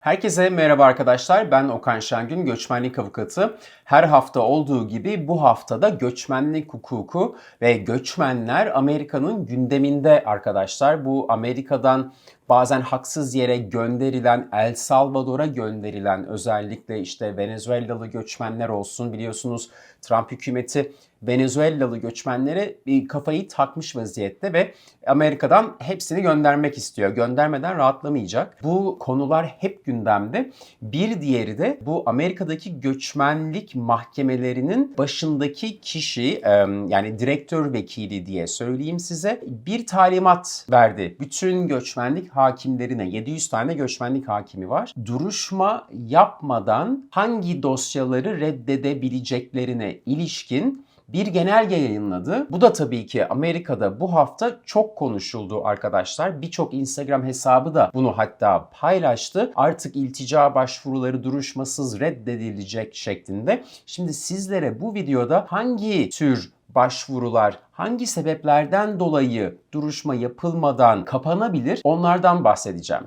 Herkese merhaba arkadaşlar. Ben Okan Şengün, göçmenlik avukatı. Her hafta olduğu gibi bu haftada göçmenlik hukuku ve göçmenler Amerika'nın gündeminde arkadaşlar. Bu Amerika'dan bazen haksız yere gönderilen, El Salvador'a gönderilen özellikle işte Venezuelalı göçmenler olsun biliyorsunuz Trump hükümeti Venezuelalı göçmenlere bir kafayı takmış vaziyette ve Amerika'dan hepsini göndermek istiyor. Göndermeden rahatlamayacak. Bu konular hep gündemde. Bir diğeri de bu Amerika'daki göçmenlik mahkemelerinin başındaki kişi yani direktör vekili diye söyleyeyim size bir talimat verdi. Bütün göçmenlik hakimlerine 700 tane göçmenlik hakimi var. Duruşma yapmadan hangi dosyaları reddedebileceklerine ilişkin bir genelge yayınladı. Bu da tabii ki Amerika'da bu hafta çok konuşuldu arkadaşlar. Birçok Instagram hesabı da bunu hatta paylaştı. Artık iltica başvuruları duruşmasız reddedilecek şeklinde. Şimdi sizlere bu videoda hangi tür başvurular hangi sebeplerden dolayı duruşma yapılmadan kapanabilir onlardan bahsedeceğim.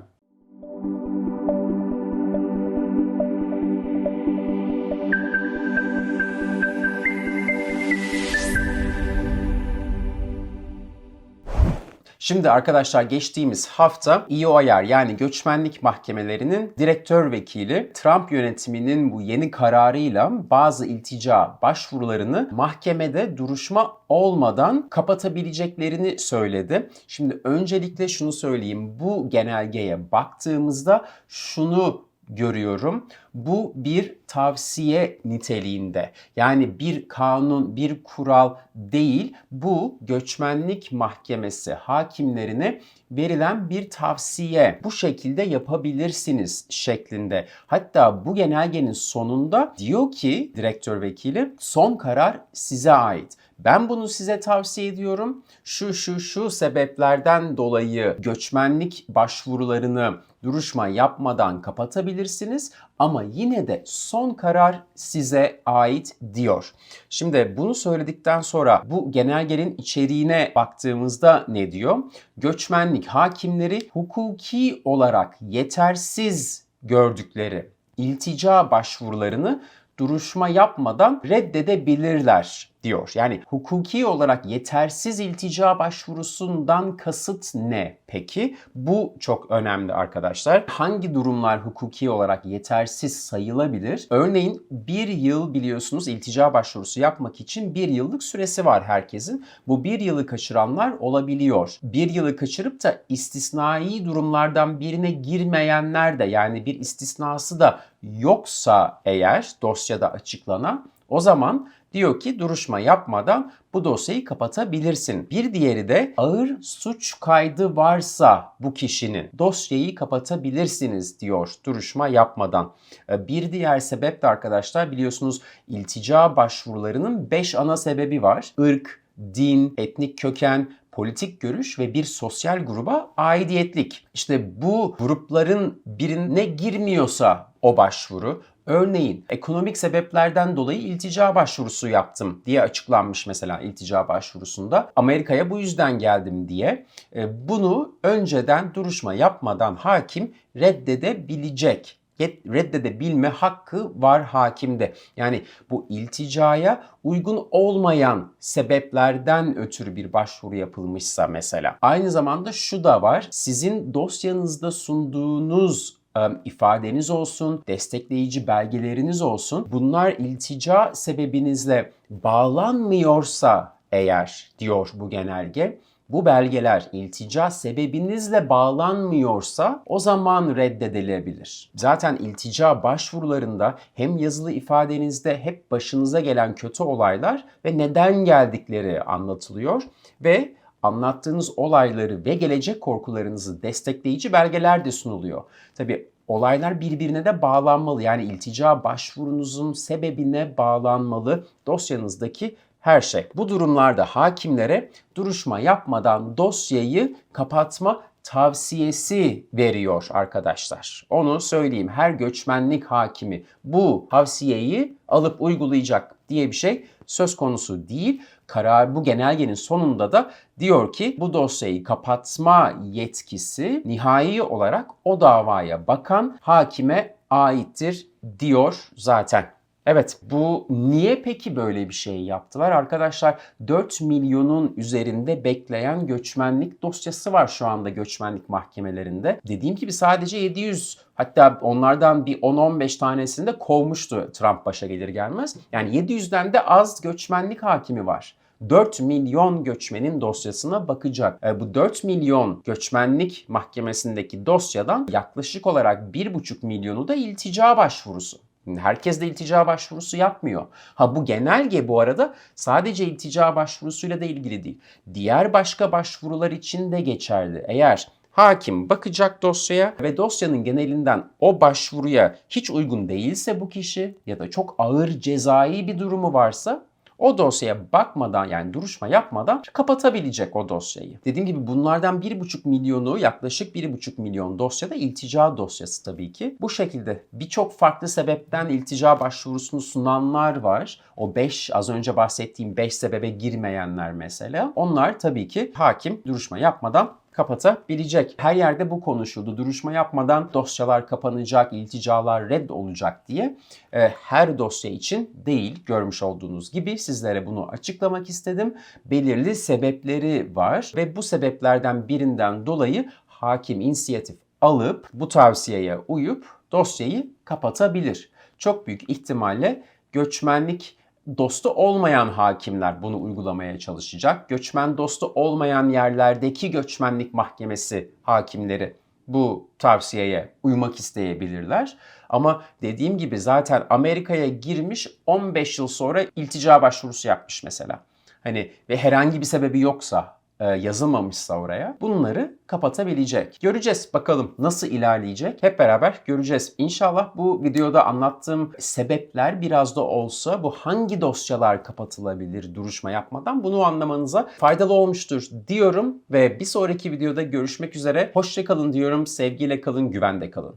Şimdi arkadaşlar geçtiğimiz hafta EOIR yani göçmenlik mahkemelerinin direktör vekili Trump yönetiminin bu yeni kararıyla bazı iltica başvurularını mahkemede duruşma olmadan kapatabileceklerini söyledi. Şimdi öncelikle şunu söyleyeyim. Bu genelgeye baktığımızda şunu görüyorum. Bu bir tavsiye niteliğinde. Yani bir kanun, bir kural değil. Bu göçmenlik mahkemesi hakimlerine verilen bir tavsiye. Bu şekilde yapabilirsiniz şeklinde. Hatta bu genelgenin sonunda diyor ki direktör vekili son karar size ait. Ben bunu size tavsiye ediyorum. Şu şu şu sebeplerden dolayı göçmenlik başvurularını duruşma yapmadan kapatabilirsiniz ama yine de son karar size ait diyor. Şimdi bunu söyledikten sonra bu genelgenin içeriğine baktığımızda ne diyor? Göçmenlik hakimleri hukuki olarak yetersiz gördükleri iltica başvurularını duruşma yapmadan reddedebilirler diyor. Yani hukuki olarak yetersiz iltica başvurusundan kasıt ne peki? Bu çok önemli arkadaşlar. Hangi durumlar hukuki olarak yetersiz sayılabilir? Örneğin bir yıl biliyorsunuz iltica başvurusu yapmak için bir yıllık süresi var herkesin. Bu bir yılı kaçıranlar olabiliyor. Bir yılı kaçırıp da istisnai durumlardan birine girmeyenler de yani bir istisnası da yoksa eğer dosyada açıklanan o zaman diyor ki duruşma yapmadan bu dosyayı kapatabilirsin. Bir diğeri de ağır suç kaydı varsa bu kişinin dosyayı kapatabilirsiniz diyor duruşma yapmadan. Ee, bir diğer sebep de arkadaşlar biliyorsunuz iltica başvurularının 5 ana sebebi var. Irk, din, etnik köken, politik görüş ve bir sosyal gruba aidiyetlik. İşte bu grupların birine girmiyorsa o başvuru Örneğin ekonomik sebeplerden dolayı iltica başvurusu yaptım diye açıklanmış mesela iltica başvurusunda. Amerika'ya bu yüzden geldim diye. E, bunu önceden duruşma yapmadan hakim reddedebilecek reddedebilme hakkı var hakimde. Yani bu ilticaya uygun olmayan sebeplerden ötürü bir başvuru yapılmışsa mesela. Aynı zamanda şu da var. Sizin dosyanızda sunduğunuz ifadeniz olsun, destekleyici belgeleriniz olsun. Bunlar iltica sebebinizle bağlanmıyorsa eğer diyor bu genelge bu belgeler iltica sebebinizle bağlanmıyorsa o zaman reddedilebilir. Zaten iltica başvurularında hem yazılı ifadenizde hep başınıza gelen kötü olaylar ve neden geldikleri anlatılıyor ve anlattığınız olayları ve gelecek korkularınızı destekleyici belgeler de sunuluyor. Tabi olaylar birbirine de bağlanmalı. Yani iltica başvurunuzun sebebine bağlanmalı dosyanızdaki her şey. Bu durumlarda hakimlere duruşma yapmadan dosyayı kapatma tavsiyesi veriyor arkadaşlar. Onu söyleyeyim. Her göçmenlik hakimi bu tavsiyeyi alıp uygulayacak. Diye bir şey söz konusu değil. Karar bu genelgenin sonunda da diyor ki bu dosyayı kapatma yetkisi nihai olarak o davaya bakan hakime aittir diyor zaten. Evet bu niye peki böyle bir şey yaptılar? Arkadaşlar 4 milyonun üzerinde bekleyen göçmenlik dosyası var şu anda göçmenlik mahkemelerinde. Dediğim gibi sadece 700 hatta onlardan bir 10-15 tanesini de kovmuştu Trump başa gelir gelmez. Yani 700'den de az göçmenlik hakimi var. 4 milyon göçmenin dosyasına bakacak. E, bu 4 milyon göçmenlik mahkemesindeki dosyadan yaklaşık olarak 1,5 milyonu da iltica başvurusu. Herkes de iltica başvurusu yapmıyor. Ha bu genelge bu arada sadece iltica başvurusuyla da ilgili değil. Diğer başka başvurular için de geçerli. Eğer hakim bakacak dosyaya ve dosyanın genelinden o başvuruya hiç uygun değilse bu kişi ya da çok ağır cezai bir durumu varsa o dosyaya bakmadan yani duruşma yapmadan kapatabilecek o dosyayı. Dediğim gibi bunlardan 1,5 milyonu yaklaşık 1,5 milyon dosyada iltica dosyası tabii ki. Bu şekilde birçok farklı sebepten iltica başvurusunu sunanlar var. O 5 az önce bahsettiğim 5 sebebe girmeyenler mesela. Onlar tabii ki hakim duruşma yapmadan kapatabilecek. Her yerde bu konuşuldu. Duruşma yapmadan dosyalar kapanacak, ilticalar red olacak diye. E, her dosya için değil görmüş olduğunuz gibi sizlere bunu açıklamak istedim. Belirli sebepleri var ve bu sebeplerden birinden dolayı hakim inisiyatif alıp bu tavsiyeye uyup dosyayı kapatabilir. Çok büyük ihtimalle göçmenlik dostu olmayan hakimler bunu uygulamaya çalışacak. Göçmen dostu olmayan yerlerdeki göçmenlik mahkemesi hakimleri bu tavsiyeye uymak isteyebilirler. Ama dediğim gibi zaten Amerika'ya girmiş 15 yıl sonra iltica başvurusu yapmış mesela. Hani ve herhangi bir sebebi yoksa yazılmamışsa oraya bunları kapatabilecek. Göreceğiz bakalım nasıl ilerleyecek. Hep beraber göreceğiz. İnşallah bu videoda anlattığım sebepler biraz da olsa bu hangi dosyalar kapatılabilir duruşma yapmadan bunu anlamanıza faydalı olmuştur diyorum ve bir sonraki videoda görüşmek üzere. Hoşçakalın diyorum. Sevgiyle kalın, güvende kalın.